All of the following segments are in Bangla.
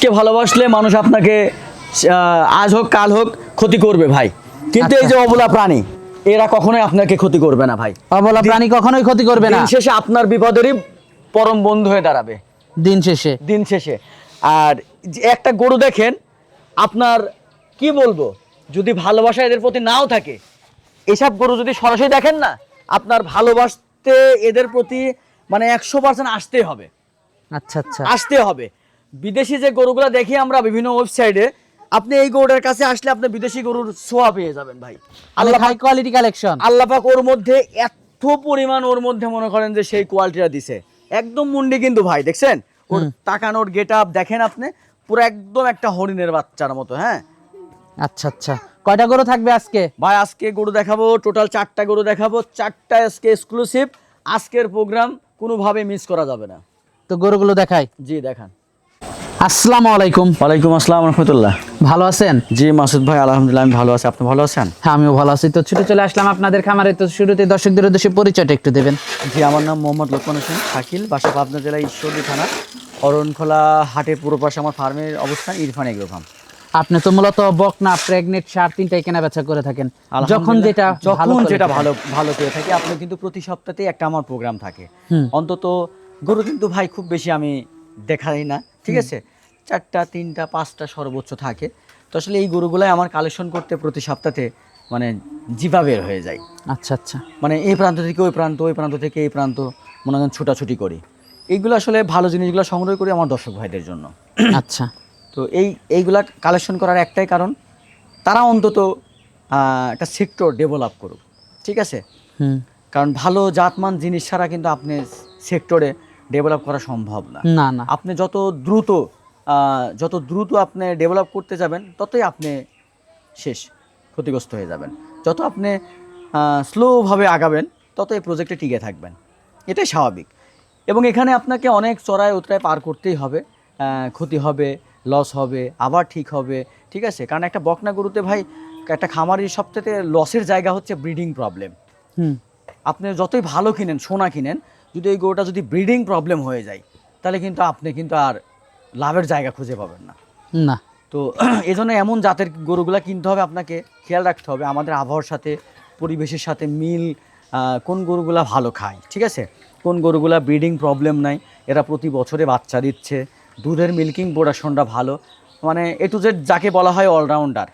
কে ভালোবাসলে মানুষ আপনাকে আজ হোক কাল হোক ক্ষতি করবে ভাই। কিন্তু এই যে অবলা প্রাণী এরা কখনোই আপনাকে ক্ষতি করবে না ভাই। অবলা প্রাণী কখনোই ক্ষতি করবে না। শেষে আপনার বিপদেরই পরম বন্ধু হয়ে দাঁড়াবে। দিন শেষে। দিন শেষে। আর একটা গরু দেখেন আপনার কি বলব যদি ভালোবাসা এদের প্রতি নাও থাকে এসব গরু যদি সরাসরি দেখেন না আপনার ভালোবাসতে এদের প্রতি মানে একশো পার্সেন্ট আসতেই হবে। আচ্ছা আচ্ছা। আসতে হবে। বিদেশি যে গরুগুলো দেখি আমরা বিভিন্ন ওয়েবসাইটে আপনি এই গরুটার কাছে আসলে আপনি বিদেশি গরুর সোয়া পেয়ে যাবেন ভাই। আল্লাহ আল্লাহ হাই কোয়ালিটি কালেকশন আল্লাপাক ওর মধ্যে এত পরিমাণ ওর মধ্যে মনে করেন যে সেই কোয়ালিটিটা দিছে। একদম মুন্ডি কিন্তু ভাই দেখছেন? ওর তাকানোর গেট আপ দেখেন আপনি পুরো একদম একটা হরিণের বাচ্চার মতো হ্যাঁ? আচ্ছা আচ্ছা। কয়টা গরু থাকবে আজকে? ভাই আজকে গরু দেখাবো টোটাল চারটা গরু দেখাবো চারটা আজকে এক্সক্লুসিভ আজকের প্রোগ্রাম কোনোভাবে মিস করা যাবে না। তো গরুগুলো দেখাই। জি দেখান। আসসালামু আলাইকুম। ওয়ালাইকুম আসসালাম রহমতুল্লাহ। ভালো আছেন? জি মাসুদ ভাই আলহামদুলিল্লাহ আমি ভালো আছি। আপনি ভালো আছেন? হ্যাঁ আমিও ভালো আছি। তো ছুটে চলে আসলাম আপনাদের খামারে। তো শুরুতে দর্শকদের উদ্দেশ্যে পরিচয়টা একটু দেবেন। জি আমার নাম মোহাম্মদ লোকমান হোসেন শাকিল বাসা পাবনা জেলা ঈশ্বরদী থানা অরণখোলা হাটের পূর্ব পাশে আমার ফার্মের অবস্থান ইরফান এগ্রো ফার্ম। আপনি তো মূলত বকনা প্রেগনেন্ট সার তিনটাই কেনা বেচা করে থাকেন। যখন যেটা ভালো যখন করে যেটা ভালো ভালো পেয়ে থাকি আপনি কিন্তু প্রতি সপ্তাহতেই একটা আমার প্রোগ্রাম থাকে। অন্তত গরু কিন্তু ভাই খুব বেশি আমি দেখাই না। ঠিক আছে? চারটা তিনটা পাঁচটা সর্বোচ্চ থাকে। তো আসলে এই গরুগুলাই আমার কালেকশন করতে প্রতি সপ্তাহে মানে জিভা বের হয়ে যায়। আচ্ছা আচ্ছা। মানে এই প্রান্ত থেকে ওই প্রান্ত ওই প্রান্ত থেকে এই প্রান্ত মনে করেন ছোটাছুটি করি। এইগুলো আসলে ভালো জিনিসগুলো সংগ্রহ করি আমার দর্শক ভাইদের জন্য। আচ্ছা। তো এই এইগুলা কালেকশন করার একটাই কারণ তারা অন্তত একটা সেক্টর ডেভেলপ করুক। ঠিক আছে? কারণ ভালো জাতমান জিনিস ছাড়া কিন্তু আপনি সেক্টরে ডেভেলপ করা সম্ভব না। না না। আপনি যত দ্রুত যত দ্রুত আপনি ডেভেলপ করতে যাবেন ততই আপনি শেষ ক্ষতিগ্রস্ত হয়ে যাবেন। যত আপনি স্লোভাবে আগাবেন তত এই প্রজেক্টে টিকে থাকবেন। এটাই স্বাভাবিক। এবং এখানে আপনাকে অনেক চড়াই উতরায় পার করতেই হবে। ক্ষতি হবে লস হবে আবার ঠিক হবে ঠিক আছে? কারণ একটা বকনা গরুতে ভাই একটা খামারির সবথেকে লসের জায়গা হচ্ছে ব্রিডিং প্রবলেম হুম। আপনি যতই ভালো কিনেন সোনা কিনেন যদি এই গরুটা যদি ব্রিডিং প্রবলেম হয়ে যায় তাহলে কিন্তু আপনি কিন্তু আর লাভের জায়গা খুঁজে পাবেন না। না। তো এই জন্য এমন জাতের গরুগুলা কিনতে হবে আপনাকে খেয়াল রাখতে হবে আমাদের আবহাওয়ার সাথে পরিবেশের সাথে মিল কোন গরুগুলা ভালো খায় ঠিক আছে? কোন গরুগুলা ব্রিডিং প্রবলেম নাই এরা প্রতি বছরে বাচ্চা দিচ্ছে দুধের মিল্কিং প্রোডাকশনটা ভালো মানে এ টু জেড যাকে বলা হয় অলরাউন্ডার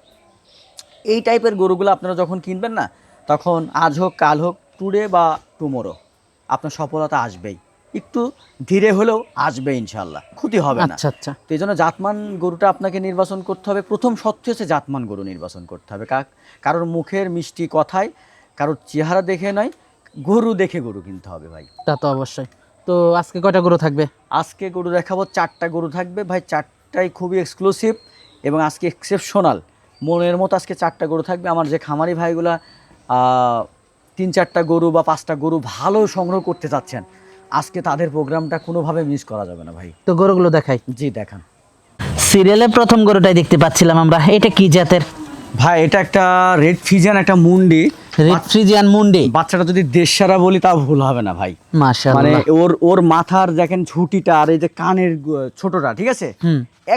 এই টাইপের গরুগুলো আপনারা যখন কিনবেন না তখন আজ হোক কাল হোক টুডে বা টুমোরো আপনার সফলতা আসবেই। একটু ধীরে হলেও আসবে ইনশাল্লাহ ক্ষতি হবে না। আচ্ছা আচ্ছা। তো এই জন্য জাতমান গরুটা আপনাকে নির্বাচন করতে হবে। প্রথম সত্যি হচ্ছে জাতমান গরু নির্বাচন করতে হবে। কারোর মুখের মিষ্টি কথায় কারোর চেহারা দেখে নয় গরু দেখে গরু কিনতে হবে ভাই। তা তো অবশ্যই। তো আজকে কয়টা গরু থাকবে? আজকে গরু দেখাবো চারটা গরু থাকবে। ভাই চারটাই খুবই এক্সক্লুসিভ এবং আজকে এক্সেপশনাল মনের মতো আজকে চারটা গরু থাকবে। আমার যে খামারি ভাইগুলা তিন চারটা গরু বা পাঁচটা গরু ভালো সংগ্রহ করতে চাচ্ছেন আজকে তাদের প্রোগ্রামটা কোনোভাবে মিস করা যাবে না ভাই। তো গরুগুলো দেখাই। জি দেখান। সিরিয়ালে প্রথম গরুটাই দেখতে পাচ্ছিলাম আমরা এটা কি জাতের? ভাই এটা একটা রেড ফিজিয়ান একটা মুন্ডি। রেড ফ্রিজিয়ান মুন্ডি। বাচ্চাটা যদি দেশসারা বলি তা ভুল হবে না ভাই। মানে ওর ওর মাথার দেখেন ঝুঁটিটা আর এই যে কানের ছোটটা ঠিক আছে?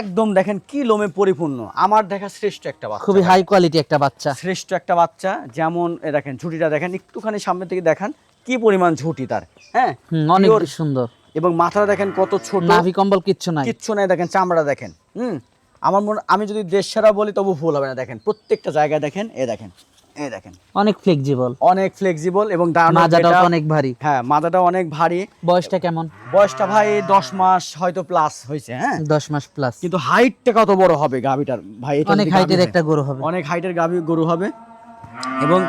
একদম দেখেন কি লোমে পরিপূর্ণ। আমার দেখা শ্রেষ্ঠ একটা বাচ্চা। খুবই হাই কোয়ালিটি একটা বাচ্চা। শ্রেষ্ঠ একটা বাচ্চা যেমন দেখেন ঝুঁটিটা দেখেন একটুখানি সামনে থেকে দেখান কি পরিমাণ ঝুঁটি তার হ্যাঁ? অনেক সুন্দর। এবং মাথাটা দেখেন কত ছোট। নাভি কম্বল কিচ্ছু নাই। কিচ্ছু নাই দেখেন চামড়া দেখেন হুম? আমার মনে আমি যদি দেশ সারা বলি তবু ভুল হবে না দেখেন প্রত্যেকটা জায়গায় দেখেন এ দেখেন এ দেখেন। অনেক ফ্লেক্সিবল অনেক ফ্লেক্সিবল এবং মাজাটাও অনেক ভারী। হ্যাঁ মাজাটা অনেক ভারী। বয়সটা কেমন? বয়সটা ভাই দশ মাস হয়তো প্লাস হ্যাঁ? দশ মাস প্লাস কিন্তু হাইটটা কত বড় হবে গাভিটার? ভাই এটা অনেক হাইটের একটা গরু হবে। অনেক হাইটের গাভি গরু হবে। এবং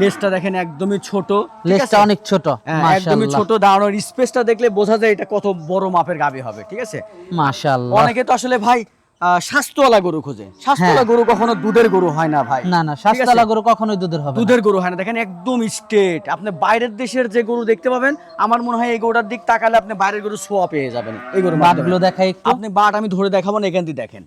লেজটা দেখেন একদমই ছোট। লেজটা অনেক ছোট হ্যাঁ, একদমই ছোট। দাঁড়ানোর স্পেসটা দেখলে বোঝা যায় এটা কত বড় মাপের গাভি হবে ঠিক আছে? মাশাআল্লাহ। অনেকে তো আসলে ভাই স্বাস্থ্যওয়ালা গরু খোঁজে। স্বাস্থ্যওয়ালা গরু কখনো দুধের গরু হয় না ভাই। না না স্বাস্থ্যওয়ালা গরু কখনোই দুধের হবে দুধের গরু হয় না। দেখেন একদম স্টেট আপনি বাইরের দেশের যে গরু দেখতে পাবেন আমার মনে হয় এই গরুটার দিক তাকালে আপনি বাইরের গরু সোয়া পেয়ে যাবেন এই গরু বাটগুলো দেখাই একটু। আপনি বাট আমি ধরে দেখাবো না এখান থেকে দেখেন।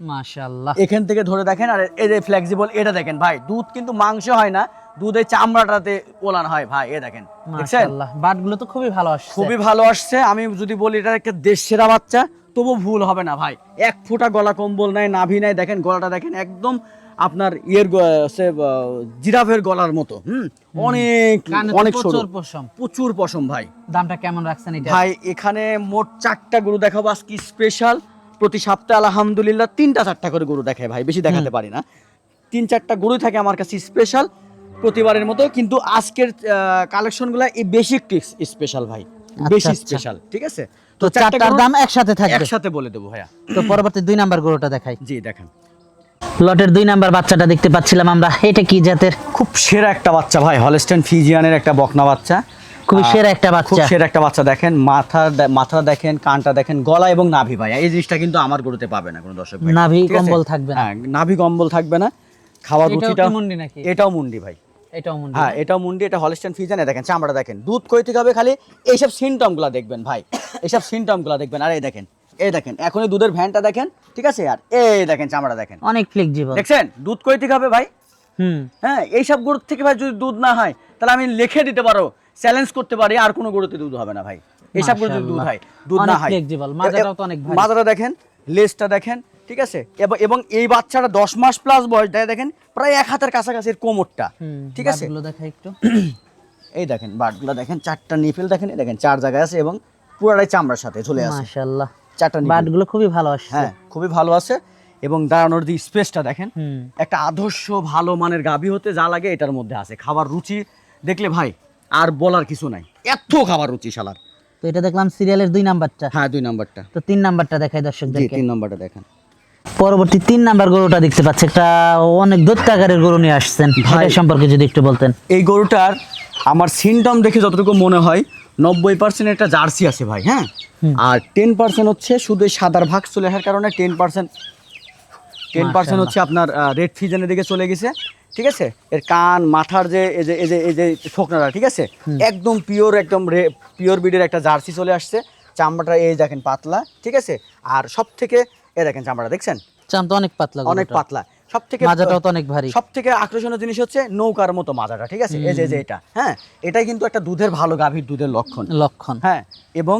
মাশাআল্লাহ। এখান থেকে ধরে দেখেন আর এই যে ফ্লেক্সিবল এটা দেখেন ভাই। দুধ কিন্তু মাংস হয় না দুধের চামড়াটাতে ওলান হয় ভাই এ দেখেন। দেখছেন? বাটগুলো তো খুবই ভালো আসছে। খুবই ভালো আসছে। আমি যদি বলি এটা একটা দেশ সেরা বাচ্চা। তবু ভুল হবে না ভাই। এক ফোঁটা গলা কম্বল নাই নাভি নাই দেখেন গলাটা দেখেন একদম আপনার ইয়ের সে জিরাফের গলার মতো হুম? অনেক অনেক প্রচুর পশম। প্রচুর পশম ভাই। দামটা কেমন রাখছেন এটা? ভাই এখানে মোট চারটা গরু দেখাবো আজকে স্পেশাল প্রতি সপ্তাহে আলহামদুলিল্লাহ তিনটা চারটা করে গরু দেখায় ভাই বেশি দেখাতে পারি না। তিন চারটা গরু থাকে আমার কাছে স্পেশাল প্রতিবারের মতো কিন্তু আজকের কালেকশনগুলো এই বেশি স্পেশাল ভাই। বেশি আচ্ছা। স্পেশাল ঠিক আছে? তো চারটা চারটার দাম একসাথে থাকবে। একসাথে বলে দেবো ভাইয়া। তো পরবর্তী দুই নাম্বার গরুটা দেখাই। জি দেখেন। লটের দুই নাম্বার বাচ্চাটা দেখতে পাচ্ছিলাম আমরা। এটা কি জাতের? খুব সেরা একটা বাচ্চা ভাই হলস্টেন ফিজিয়ানের একটা বকনা বাচ্চা। খুবই সেরা একটা বাচ্চা। খুব সেরা একটা বাচ্চা দেখেন মাথা মাথা দেখেন কানটা দেখেন গলা এবং নাভি ভাই। এই জিনিসটা কিন্তু আমার গরুতে পাবে না কোনো দর্শক ভাই। নাভি কম্বল থাকবে না। হ্যাঁ নাভি কম্বল থাকবে না। খাওয়ার এটাও রুচিটা মুন্ডি নাকি? এটাও মুন্ডি ভাই। এটাও মনে হ্যাঁ এটাও মুন্ডি এটা ফিজানে দেখেন চামড়া দেখেন দুধ কই থেকে হবে খালি? এইসব সিমটমগুলো দেখবেন ভাই এইসব সিমটমগুলো দেখবেন আর এই দেখেন এই দেখেন এখনই দুধের ভ্যানটা দেখেন ঠিক আছে? আর এই দেখেন চামড়া দেখেন। অনেক ফ্লেক্সিবল দেখছেন? দুধ কই থেকে হবে ভাই? হুম। হ্যাঁ এইসব গরুর থেকে ভাই যদি দুধ না হয় তাহলে আমি লিখে দিতে পারো চ্যালেঞ্জ করতে পারি আর কোনো গরুতে দুধ হবে না ভাই। এইসব গরুতে দুধ। হয় দুধ না হয়। মাজাটা দেখেন লেজটা দেখেন ঠিক আছে? এবং- এই বাচ্চাটা দশ মাস প্লাস বয়স দেখেন প্রায় এক হাতের কাছাকাছি এর কোমরটা ঠিক আছে? দেখাই একটু। এই দেখেন বাটগুলো দেখেন চারটা নিফেল দেখেন দেখেন চার জায়গায় আছে এবং পুরাটাই চামড়ার সাথে ঝুলে আছে। মাশাআল্লাহ। চারটা বাটগুলো খুবই ভালো আসছে। হ্যাঁ খুবই ভালো আছে এবং দাঁড়ানোর যে স্পেসটা দেখেন একটা আদর্শ ভালো মানের গাভী হতে যা লাগে এটার মধ্যে আছে। খাবার রুচি দেখলে ভাই আর বলার কিছু নাই। এত খাবার রুচি শালার। তো এটা দেখলাম সিরিয়ালের দুই নাম্বারটা। হ্যাঁ দুই নাম্বারটা। তো তিন নাম্বারটা দেখাই দর্শকদেরকে। তিন নাম্বারটা দেখেন। পরবর্তী তিন নাম্বার গরুটা দেখতে পাচ্ছি। একটা অনেক দৈত্যাকারের গরু নিয়ে আসছেন। ভাই। ভাই সম্পর্কে যদি একটু বলতেন। এই গরুটার আমার সিনটম দেখে যতটুকু মনে হয় নব্বই পার্সেন্ট একটা জার্সি আছে ভাই হ্যাঁ? আর টেন পার্সেন্ট হচ্ছে শুধু সাদার ভাগ চলে আসার কারণে টেন পার্সেন্ট টেন পার্সেন্ট হচ্ছে আপনার রেড ফিজনের দিকে চলে গেছে ঠিক আছে? এর কান মাথার যে এই যে এই যে এই যে ঠোকনাটা ঠিক আছে? একদম পিওর একদম পিওর বিডের একটা জার্সি চলে আসছে চামড়াটা এই দেখেন পাতলা ঠিক আছে? আর সব থেকে এ দেখেন চামড়া দেখছেন? চাম তো অনেক পাতলা অনেক পাতলা। সব থেকে মাজাটাও তো অনেক ভারী। সব থেকে আকর্ষণীয় জিনিস হচ্ছে নৌকার মতো মাজাটা ঠিক আছে? এই যে যে এটা হ্যাঁ? এটাই কিন্তু একটা দুধের ভালো গাভীর দুধের লক্ষণ। লক্ষণ। হ্যাঁ? এবং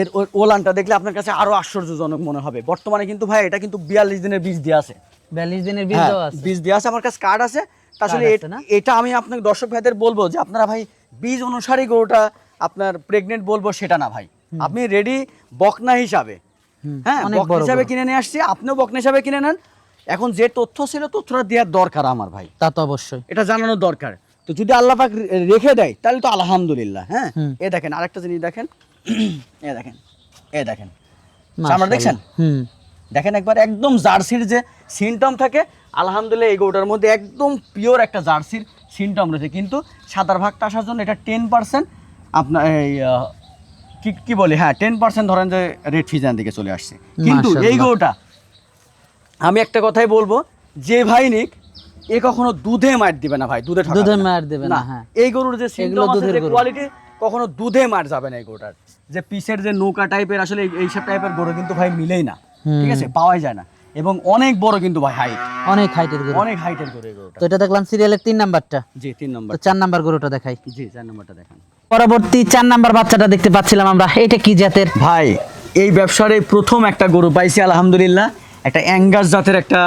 এর ওলানটা দেখলে আপনার কাছে আরও আশ্চর্যজনক মনে হবে। বর্তমানে কিন্তু ভাই এটা কিন্তু বিয়াল্লিশ দিনের বীজ দিয়ে আছে। বিয়াল্লিশ দিনের হ্যাঁ, বীজও আছে। বীজ দিয়ে আছে আমার কাছে কার্ড আছে? এটা আমি আপনাকে দর্শক ভাইদের বলব যে আপনারা ভাই বীজ অনুসারী গরুটা আপনার প্রেগনেন্ট বলব সেটা না ভাই। আপনি রেডি বকনা হিসাবে হ্যাঁ হিসাবে কিনে নিয়ে আসছি আপনিও বকনা হিসাবে কিনে নেন। এখন যে তথ্য ছিল তথ্যটা দেওয়ার দরকার আমার ভাই। তা তো অবশ্যই। এটা জানানো দরকার। তো যদি আল্লাহ পাক রেখে দেয় তাহলে তো আলহামদুলিল্লাহ হ্যাঁ? এ দেখেন আরেকটা জিনিস দেখেন। এ দেখেন এ দেখেন। চামড়া দেখছেন? দেখেন একবার একদম জার্সির যে সিনটম থাকে আলহামদুলিল্লাহ এই গরুটার মধ্যে একদম পিওর একটা জার্সির সিনটম রয়েছে। কিন্তু সাদার ভাগটা আসার জন্য এটা টেন পার্সেন্ট আপনার এই কি কি বলি? হ্যাঁ টেন পার্সেন্ট ধরেন যে রেড ফিজান দিকে চলে আসছে। কিন্তু এই গোটা গরুটা আমি একটা কথাই বলব যে ভাই নিক এ কখনো দুধে মার দিবে না ভাই দুধে দুধে মার দিবে না, হ্যাঁ। এই গরুর যে দুধের কোয়ালিটি কখনো দুধে মার যাবে না এই গরুটার। যে পিসের যে নৌকা টাইপের আসলে এই- এইসব টাইপের গরু কিন্তু ভাই মিলেই না। ঠিক আছে? পাওয়াই যায় না। এবং অনেক বড় কিন্তু ভাই হাইট অনেক হাইটের গরু। অনেক হাইটের গরু গরুটা। তো এটা দেখলাম সিরিয়ালের তিন নাম্বারটা। জি তিন নম্বর। তো চার নাম্বার গরুটা দেখাই। জি চার নম্বরটা দেখেন। পরবর্তী চার নাম্বার বাচ্চাটা দেখতে পাচ্ছিলাম আমরা। এটা কি জাতের? ভাই এই ব্যবসার এই প্রথম একটা গরু পাইছি আলহামদুলিল্লাহ। একটা অ্যাঙ্গাস জাতের একটা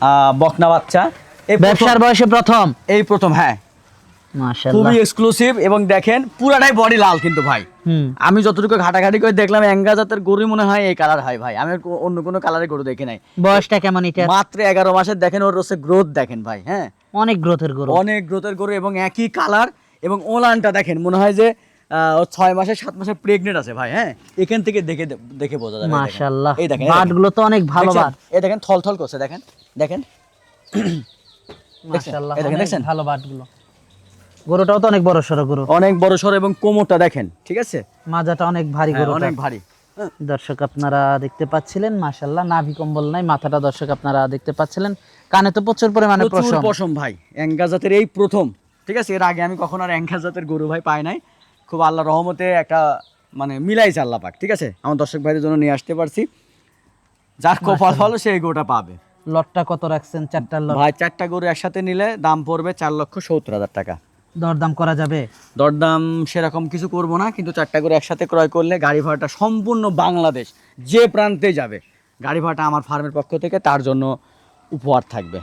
আহ, বকনা বাচ্চা। এই ব্যবসার বয়সে প্রথম। এই প্রথম হ্যাঁ। খুবই এক্সক্লুসিভ এবং দেখেন পুরাটাই বডি লাল কিন্তু ভাই। আমি যতটুকু ঘাটাঘাটি করে দেখলাম অ্যাঙ্গা জাতের গরু মনে হয় এই কালার হয় ভাই। আমি অন্য কোনো কালারের গরু দেখি নাই। বয়সটা কেমন এটা? মাত্র এগারো মাসের দেখেন ওর হচ্ছে গ্রোথ দেখেন ভাই হ্যাঁ? অনেক গ্রোথের গরু। অনেক গ্রোথের গরু এবং একই কালার এবং ওলানটা দেখেন মনে হয় যে ছয় মাসে সাত মাসে প্রেগনেন্ট আছে ভাই হ্যাঁ? এখান থেকে দেখে দেখে বোঝা দেখেন। মাশাআল্লাহ। এই দেখেন এই বাটগুলো তো অনেক ভালো? বাট। এই দেখেন থল থল করছে দেখেন। দেখেন। মাশাআল্লাহ দেখেন, ভালো বাটগুলো গরুটাও তো অনেক বড় সড়ো গরু। অনেক বড় সর এবং কোমরটা দেখেন ঠিক আছে? মাজাটা অনেক ভারী হ্যাঁ, গরু অনেক ভারী। হ্যাঁ, দর্শক আপনারা দেখতে পাচ্ছিলেন মাশাআল্লাহ নাভি কম্বল নাই মাথাটা দর্শক আপনারা দেখতে পাচ্ছিলেন। কানে তো প্রচুর পরিমাণে প্রচুর পশম। পশম ভাই অ্যাঙ্গা জাতের এই প্রথম ঠিক আছে? এর আগে আমি কখনো আর অ্যাঙ্গা জাতের গরু ভাই পাই নাই। খুব আল্লাহ রহমতে একটা মানে মিলাইছে আল্লাহ পাক ঠিক আছে? আমার দর্শক ভাইদের জন্য নিয়ে আসতে পারছি। যার কপাল ভালো সেই গরুটা পাবে। লটটা কত রাখছেন? চারটা লট। ভাই চারটা গরু একসাথে নিলে দাম পড়বে চার লক্ষ সত্তর হাজার টাকা। দরদাম করা যাবে? দরদাম সেরকম কিছু করব না কিন্তু চারটা করে একসাথে ক্রয় করলে গাড়ি ভাড়াটা সম্পূর্ণ বাংলাদেশ যে প্রান্তে যাবে গাড়ি ভাড়াটা আমার ফার্মের পক্ষ থেকে তার জন্য উপহার থাকবে।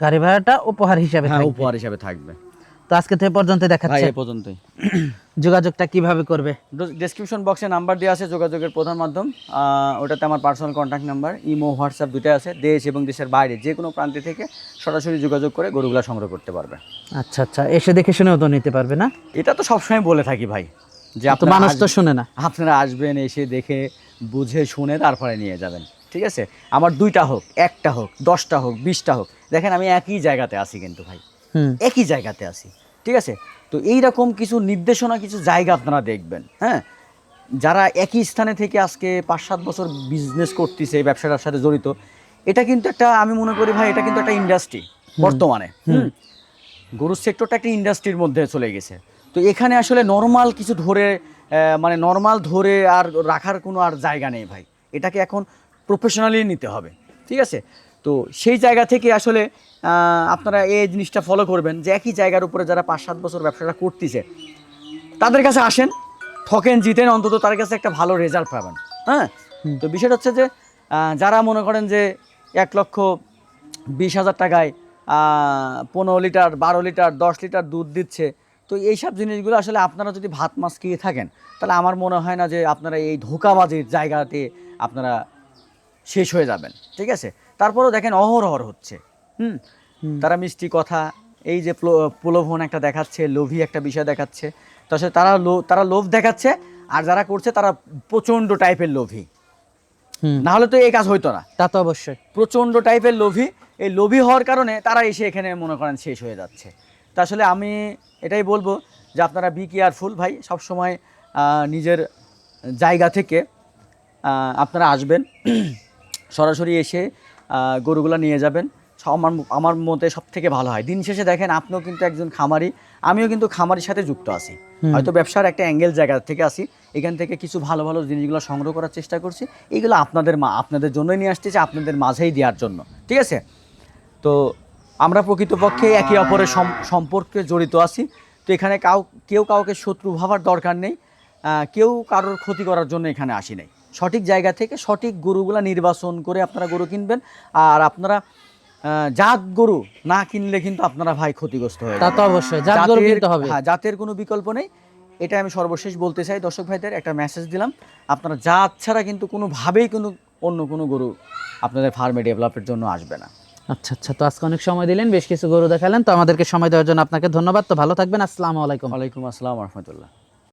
গাড়ি ভাড়াটা উপহার হিসাবে হ্যাঁ উপহার হিসাবে থাকবে। তো আজকে থেকে পর্যন্ত ভাই দেখাচ্ছে। এ পর্যন্তই। যোগাযোগটা কীভাবে করবে? ডেসক্রিপশন বক্সে নাম্বার দেওয়া আছে যোগাযোগের প্রধান মাধ্যম। ওটাতে আমার personal contact number imo WhatsApp দুটাই আছে দেশ এবং দেশের বাইরে যে কোনো প্রান্তে থেকে সরাসরি যোগাযোগ করে গরুগুলা সংগ্রহ করতে পারবে। আচ্ছা আচ্ছা এসে দেখে শুনেও তো নিতে পারবে না? এটা তো সবসময় বলে থাকি ভাই যে তো আপনারা মানুষ তো শুনে না। আপনারা আসবেন এসে দেখে বুঝে শুনে তারপরে নিয়ে যাবেন ঠিক আছে? আমার দুইটা হোক একটা হোক দশটা হোক বিশটা হোক দেখেন আমি একই জায়গাতে আছি কিন্তু ভাই। একই জায়গাতে আছি ঠিক আছে? তো এই রকম কিছু নির্দেশনা কিছু জায়গা আপনারা দেখবেন হ্যাঁ? যারা একই স্থানে থেকে আজকে পাঁচ সাত বছর বিজনেস করতেছে এই ব্যবসাটার সাথে জড়িত এটা কিন্তু একটা আমি মনে করি ভাই এটা কিন্তু একটা ইন্ডাস্ট্রি বর্তমানে হুম। গরুর সেক্টরটা একটা ইন্ডাস্ট্রির মধ্যে চলে গেছে। তো এখানে আসলে নর্মাল কিছু ধরে মানে নর্মাল ধরে আর রাখার কোনো আর জায়গা নেই ভাই। এটাকে এখন প্রফেশনালি নিতে হবে ঠিক আছে? তো সেই জায়গা থেকে আসলে আপনারা এই জিনিসটা ফলো করবেন যে একই জায়গার উপরে যারা পাঁচ সাত বছর ব্যবসাটা করতেছে তাদের কাছে আসেন ঠকেন জিতেন অন্তত তার কাছে একটা ভালো রেজাল্ট পাবেন। হ্যাঁ? তো বিষয়টা হচ্ছে যে যারা মনে করেন যে এক লক্ষ বিশ হাজার টাকায় পনেরো লিটার বারো লিটার দশ লিটার দুধ দিচ্ছে তো এইসব জিনিসগুলো আসলে আপনারা যদি ভাত মাছ খেয়ে থাকেন তাহলে আমার মনে হয় না যে আপনারা এই ধোকাবাজির জায়গাতে আপনারা শেষ হয়ে যাবেন ঠিক আছে? তারপরেও দেখেন অহরহর হচ্ছে। হুম? তারা মিষ্টি কথা এই যে প্রলোভন একটা দেখাচ্ছে লোভী একটা বিষয় দেখাচ্ছে তো আসলে তারা লো- তারা লোভ দেখাচ্ছে আর যারা করছে তারা প্রচণ্ড টাইপের লোভী। না হলে তো এই কাজ হইতো না। তা তো অবশ্যই। প্রচণ্ড টাইপের লোভী এই লোভী হওয়ার কারণে তারা এসে এখানে মনে করেন শেষ হয়ে যাচ্ছে। তা আসলে আমি এটাই বলব যে আপনারা বি কেয়ারফুল ভাই সবসময় নিজের জায়গা থেকে আপনারা আসবেন সরাসরি এসে গরুগুলো নিয়ে যাবেন। আমার আমার মতে সব থেকে ভালো হয়। দিন শেষে দেখেন আপনিও কিন্তু একজন খামারি আমিও কিন্তু খামারির সাথে যুক্ত আছি। হয়তো ব্যবসার একটা অ্যাঙ্গেল জায়গা থেকে আসি এখান থেকে কিছু ভালো ভালো জিনিসগুলো সংগ্রহ করার চেষ্টা করছি। এইগুলো আপনাদের মা আপনাদের জন্যই নিয়ে আসতেছি আপনাদের মাঝেই দেওয়ার জন্য। ঠিক আছে? তো আমরা প্রকৃতপক্ষে একে অপরের সম্পর্কে জড়িত আছি। তো এখানে কাউ কেউ কাউকে শত্রু ভাবার দরকার নেই। আহ, কেউ কারোর ক্ষতি করার জন্য এখানে আসি নাই। সঠিক জায়গা থেকে সঠিক গরুগুলা নির্বাচন করে আপনারা গরু কিনবেন। আর আপনারা জাত গরু না কিনলে কিন্তু আপনারা ভাই ক্ষতিগ্রস্ত হয়ে তা তো অবশ্যই জাত গরু কিনতে হবে। হ্যাঁ জাতের কোনো বিকল্প নেই। এটা আমি সর্বশেষ বলতে চাই দর্শক ভাইদের একটা মেসেজ দিলাম। আপনারা জাত ছাড়া কিন্তু কোনোভাবেই কোনো অন্য কোনো গরু আপনাদের ফার্মে ডেভেলপের জন্য আসবে না। আচ্ছা আচ্ছা তো আজকে অনেক সময় দিলেন বেশ কিছু গরু দেখালেন তো আমাদেরকে সময় দেওয়ার জন্য আপনাকে ধন্যবাদ। তো ভালো থাকবেন আসসালামু আলাইকুম। ওয়ালাইকুম আসসালাম রহমতুল্লাহ।